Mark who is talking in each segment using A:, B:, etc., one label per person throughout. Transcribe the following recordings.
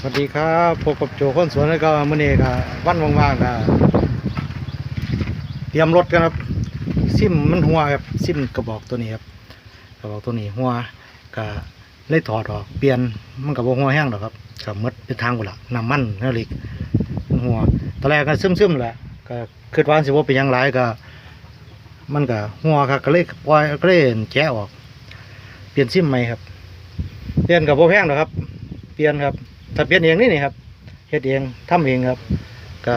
A: สวัสดีครับพบกับโจคนสวนแล้วก็มื่อนี้ก็วันว่างๆก็เตรียมรถกันครับ ซิมมันหัวครับซิมกระบอกตัวนี้ครับกระบอกตัวนี้หัวก็เลยถอดออกเปลี่ยนมันกับหัวแห้งหรอกครับกับมดเป็นทางหมดละน้ำมันนื้อเล็กหัวตอนแรกก็ซึมๆแหละก็คิดว่าสิว่าเป็นยังไรก็ มันก็หัวครับก็เลยปล่อยก็เลยแกะออก เปลี่ยนซิมใหม่ครับ เปลี่ยนกับโบแพงหรอครับ เปลี่ยนครับ ถ้าเปลี่ยนเองนี่นี่ครับเฮ็ดเองทำเองครับก็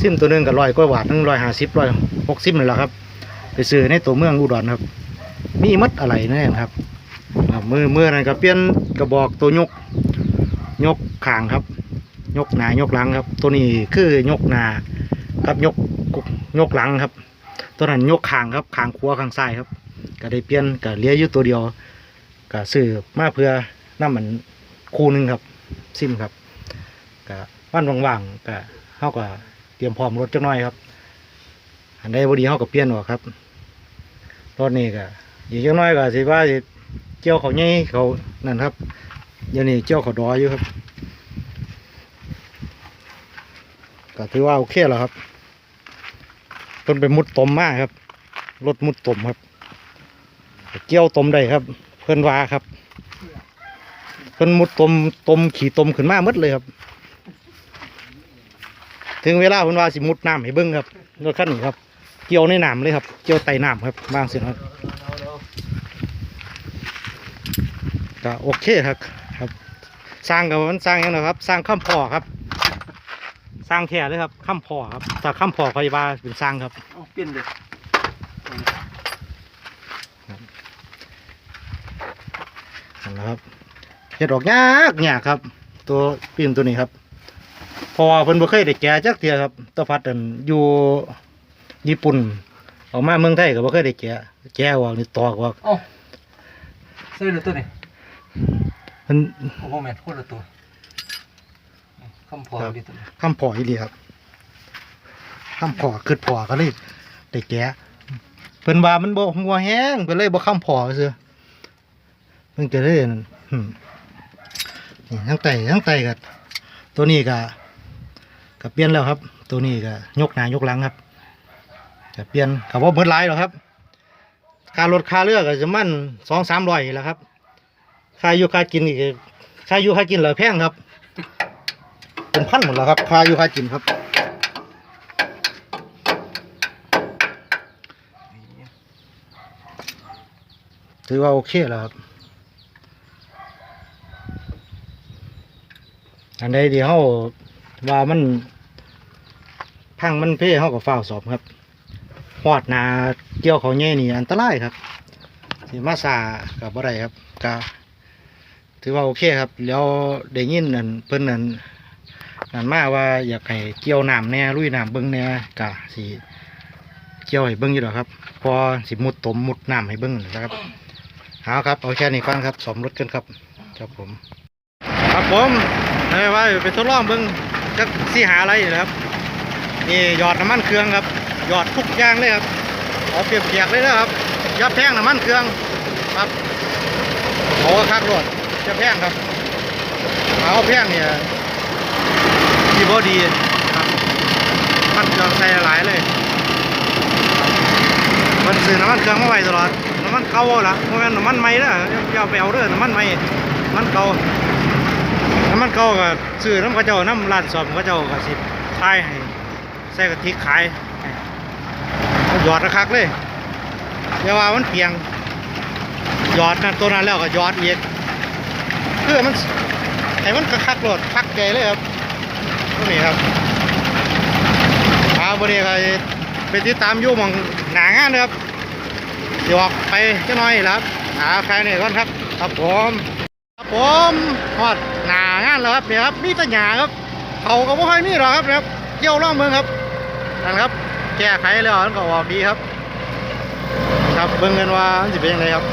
A: ซิมตัวนึงก็ร้อยกว่าบาทหนึงร้อยห้าสิบร้อยหกสิบนี่แหละครับ ไปซื้อในตัวเมืองอุดรครับ มีมัดอะไรแน่ครับมือมือนั่นก็เปลี่ยนกระบอกตัวยก ยกขางครับ ยกหนายกหลังครับ ตัวนี้คือยกหนาครับยกยกหลังครับ ตัวนั้นยกขางครับขางขวขางซ้ายครับ ก็ได้เปลี่ยนก็เลี้ยอยู่ตัวเดียวก็ซื้อมาเพื่อน้ำมันคู่หนึงครับ ซิมครับก็วันว่างๆก็เฮาก็เตรียมพร้อมรถจักหน่อยครับ อันใดบ่ดีเฮาก็เปลี่ยนออกครับรถนี้ก็อีกจักหน่อยก็สิว่าสิเกี่ยวเขาใหญ่เขานั่นครับเดี๋ยวนี้เกี่ยวเขาดออยู่ครับก็ถือว่าโอเคแล้วครับเพิ่นไปมุดตมมากครับรถมุดตมครับ เกี่ยวตมได้ครับ เพิ่อนว่าครับ เพิ่นมุดตมตมขี่ตมขึ้นมาหมดเลยครับ ถึงเวลาเพิ่นว่าสิมุดน้ำให้เบิ่งครับรถคันนี้ครับ เกี่ยวในน้ำเลยครับ เกี่ยวไต่น้ำครับบางสิครับก็โอเคครับครับ สร้างกับมันสร้างหยังนะครับ สร้างข้ามพอครับ สร้างแท้เลยครับข้ามพอครับถ้าข้ามพอเขาจะว่าเป็นสร้างครับ
B: เอาเปลี่ยนเลย
A: นั่นแหละครับ เฮ็ดออกยากยากครับ ตัวปีนตัวนี้ครับเพราะว่าเพิ่นบ่เคยได้แกะจักเทียครับตะพัดอันอยู่ญี่ปุ่นเออกมาเมืองไทยก็บ่เคยได้แกะแกะออกนี่ตอกออก
B: เอาใส่เลยตัวนี้
A: เพิ่น
B: โอ้โหแม่นคนละตัวคำพอ
A: ครับ
B: ดีตัวนี้
A: คำพออีหลีครับคำพอคือพอก็เลยได้แกะเพิ่นว่ามันบ่หัวแห้งเพิ่นเลยบ่คำพอซื่อเพิ่นก็เลย นี่ทั้งไตทั้งไตก็ตัวนี้ก็ก็เปลี่ยนแล้วครับ ตัวนี้ก็ยกหน้ายกหลังครับก็เปลี่ยนก็บ่เบิดหลายหรอครับค่ารถค่าเรือก็จะมั่น2-300นี่แหละครับค่าอยู่ค่ากินอีกค่าอยู่ค่ากินเหลือแพงครับ เป็นพันหมดแล้วครับค่าอยู่ค่ากินครับถือว่าโอเคแล้วครับ อันใดเดียวเขาว่ามันพังมันเพ่เขากับฝ้าวสอบครับหอดนาเกี่ยวเขาแง่นี่อันตรายครับสิมาซากับอะไรครับก็ถือว่าโอเคครับ แล้วได้ยินนั่นเพิ่นนั่นนั่นมาว่าอยากให้เกี่ยวน้ำแน่ลุยน้ำเบิ้งแน่กะสิเกี่ยวให้เบิ้งอยู่ดอครับ พอสิมุดตมมุดน้ำให้เบิ้งนะครับเอาครับเอาแค่นี้ก่อนครับสมรถกันครับครับผม ครับผมไม่ว่าไปทดลองเบิ้งจะสีหาอะไรอยู่นะครับนี่หยอดน้ำมันเครื่องครับ หยอดทุกอย่างเลยครับเอาเปียบเทียบเลยนะครับยับแพงน้ำมันเครื่องครับเอาคักรถจะแพงครับเอาแพงเนี่ยดีบอดีครับมันเครื่องใส่หลายเลยมันซื้อน้ำมันเครื่องมาไว้ตลอดน้ำมันเก่าเอาละเพราะงั้นน้ำมันใหม่นะอย่าไปเอาเด้อน้ำมันใหม่น้ำมันเก่า มันเก่าก็ซื้อน้ำกระเจ้าน้ำร้านสอบกระเจ้าก็สิขายให้ใส่กะทิขายหยอดระคักเลยอย่าว่ามันเปียงหยอดนั่นตัวนั้นแล้วก็หยอดเอีกเพื่อมันให้มันระคักๆโลดคักใจเลยครับตัวนี้ครับเอาบริการไปติดตามยู่มองหนางานนะครับเดี๋ยวออกไปจะน้อยแล้วครับหาใครเนี่ยก่อนครับครับผมครับผมฮอดานแล้วครับเนี่ยครับมีตะหยาครับเขาก็ไม่ค่อยมีหรอกครับนะครับเกี่ยวร่องเมืองครับนั่นครับ แก้ไขแล้วมันก็ออกดีครับ ครับเบิ่งกันว่ามันจะเป็นยังไงครับ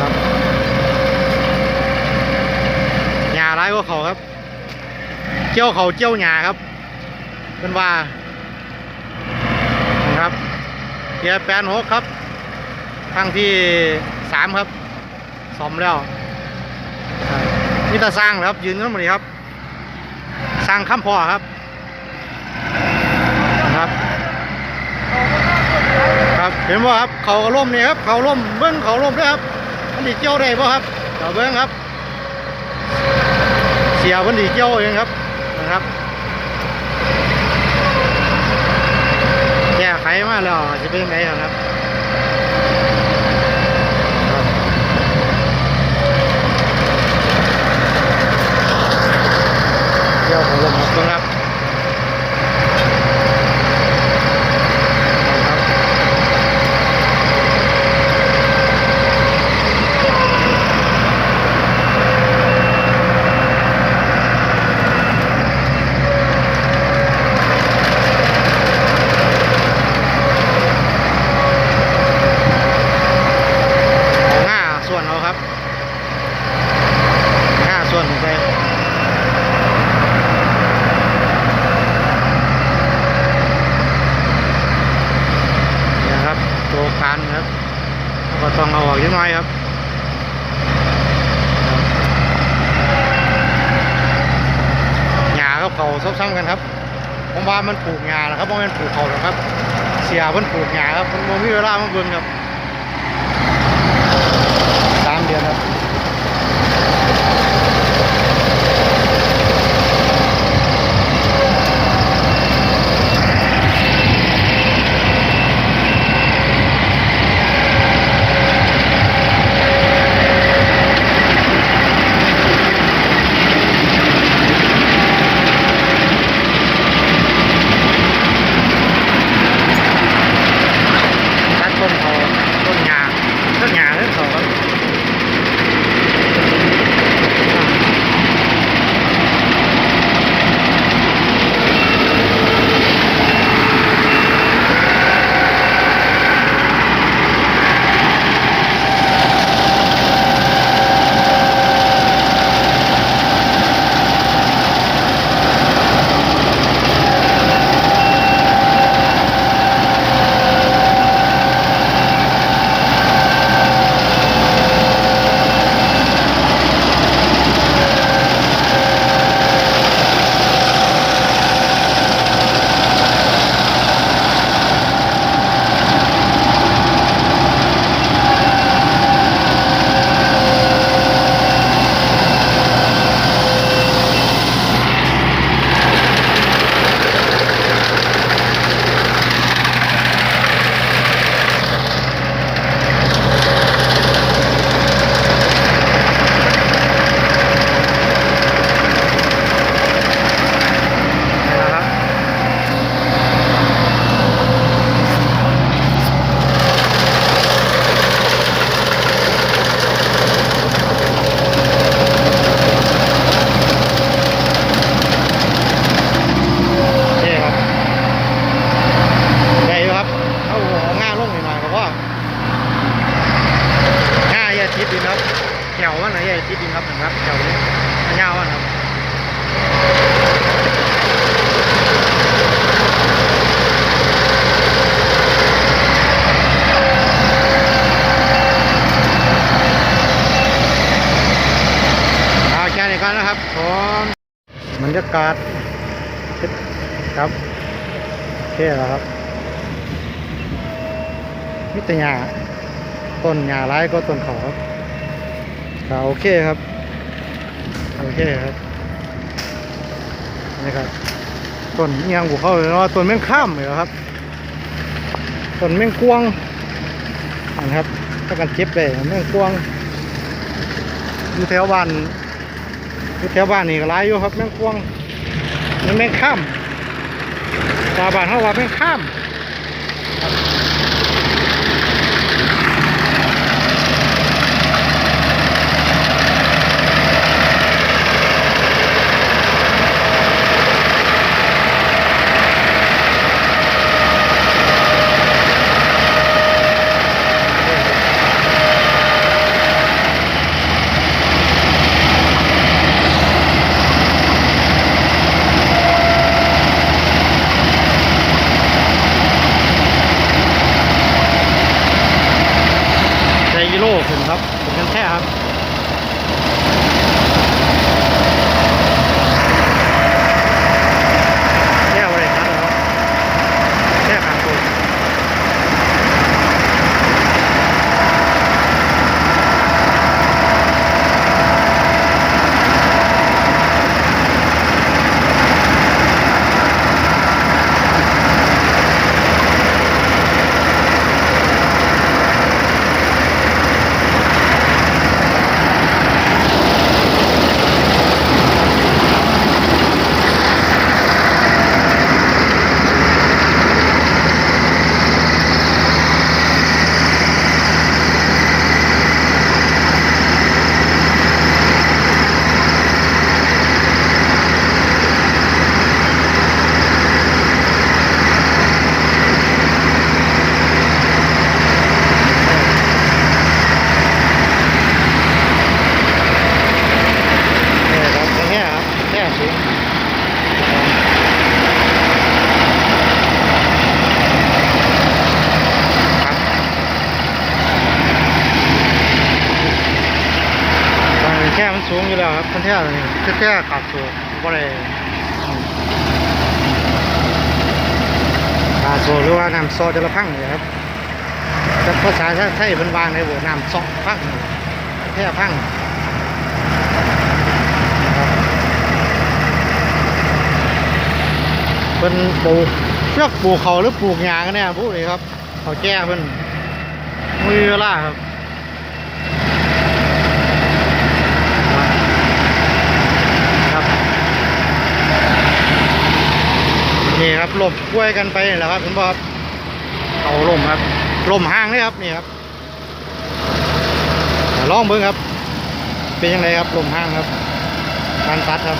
A: ครับหยาร้ายกว่าเขาครับ เกี่ยวเขาเกี่ยวหยาครับเป็นว่านะครับเกียร์แปดหกครับครั้งที่สามครับซ่อมแล้ว นี่ตาสร้างนะครับ ยืนขึ้นมาดีครับ สร้างคำพอครับนะครับครับเห็นบ่ครับเขาล่มนี่ครับเขาล่มเบิ้งเขาล่มด้วยครับมันดีเกี่ยวได้บ่ครับเอาเบิ้งครับ เสียมันดีเกี่ยวเองครับนะครับแก้ไขมาแล้วจะเป็นไงครับครับเกี่ยวของลมครับเบิ้งครับครับ เอาง่าส่วนเอาครับง่าส่วนไปเนี่ยครับตัวการครับแล้วก็ต้องเอาออกนิดหน่อยครับหญ้ากับ เขาซบซ้ำกันครับผมว่ามันปลูกงานะครับเพราะมันปลูกเขาหรอกครับ เสียมันปลูกงาครับมันบ่มีเวลามันเบิ่งครับสามเดือนครับ เอาแค่นี้ก่อนนะครับผมบรรยากาศครับโอเคแล้วครับมิตรหญ้าต้นหญ้าร้ายก็ต้นเขาครับโอเคครับ โอเคครับนี่ครับต้นเอียงบุเขาเลยเนาะต้นแมงข้ามเลยเหรอครับต้นแมงกวงนะครับถ้ากันเจ็บเลยแมงกวงอยู่แถวบ้าน แถวบ้านนี่ก็หลายอยู่ครับแมงกวงแมงข้ามตาบ้านเขาว่าแมงข้าม สูงอยู่แล้วครับคันแท้ตัวนี้แค่ขาดสูงบ่ได้ขาดสูงหรือว่าน้ำซอจะละพังเลยครับแต่ภาษาไทยเป็นวางในหัวน้ำซอพังแค่พังเป็นปลูกเชือกปลูกเขาหรือปลูกหญ้ากันเนี่ยพูดเลยครับเขาแก้เพิ่นมือเวลาครับ นี่ครับหลบกล้วยกันไปนี่แหละครับเห็นบ่ครับเขาลมครับลมห้างเลยครับนี่ครับอ่าลองเบิ้งครับ เป็นยังไงครับลมห้างครับการตัดครับ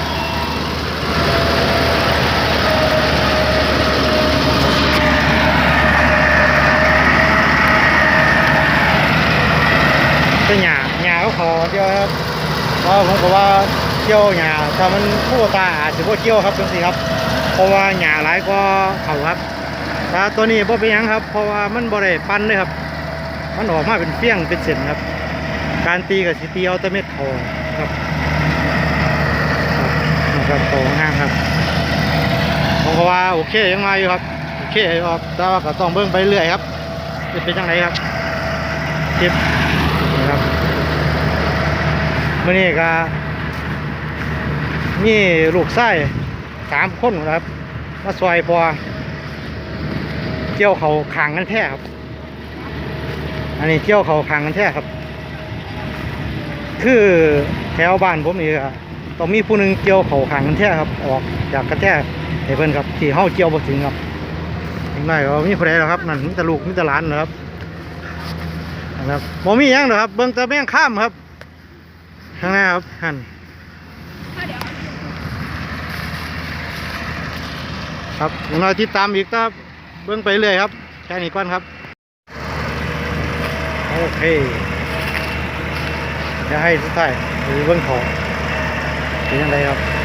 A: เป็นหญ้าหญ้าก็ขอเดียวครับเพราะผมก็ว่าเกี่ยวหญ้าถ้ามันคู่ตาอาจจะบ่เกี่ยวครับจังซี่ครับ เพราะว่าหญ้าหลายก็เขาครับแต่ตัวนี้บ่เป็นยังครับ เพราะว่ามันบ่ได้ปั้นเลยครับ มันออกมาเป็นเฟี้ยงเป็นเส้นครับ การตีกับสิตีเอาแต่เม็ดโทครับครับโตห้างครับผมก็ว่าโอเคยังมาอยู่ครับโอเคอยู่ครับแต่ว่าก็ต้องเบิ่งไปเรื่อยครับจะเป็นยังไงครับคลิปนะครับมื่อนี้ก็มีลูกไส้ สามคนนะครับ มาซอยพอเกี่ยวเขาขางกันแท้ครับ อันนี้เกี่ยวเขาขางกันแท้ครับ คือแถวบ้านผมนี่ก็ต้องมีผู้หนึ่งเกี่ยวเขาขางกันแท้ครับ ออกจากกระแทกให้เพื่อนครับที่เฮาเกี่ยวบ่ถึงครับถึงได้ก็มีผู้ใดหรอครับนั่นมีแต่ลูกมีแต่หลานนะครับนะครับผมมีหยังเหรอครับ เบิ่งต่แม่งข้ามครับ ข้างหน้าครับหัน ครับอย่างน้อยติดตามอีกครับเบิ่งไปเรื่อยครับแค่นี้ก่อนครับ โอเคจะให้สุดท้ายไปเบิ่งของเป็นยังไงครับ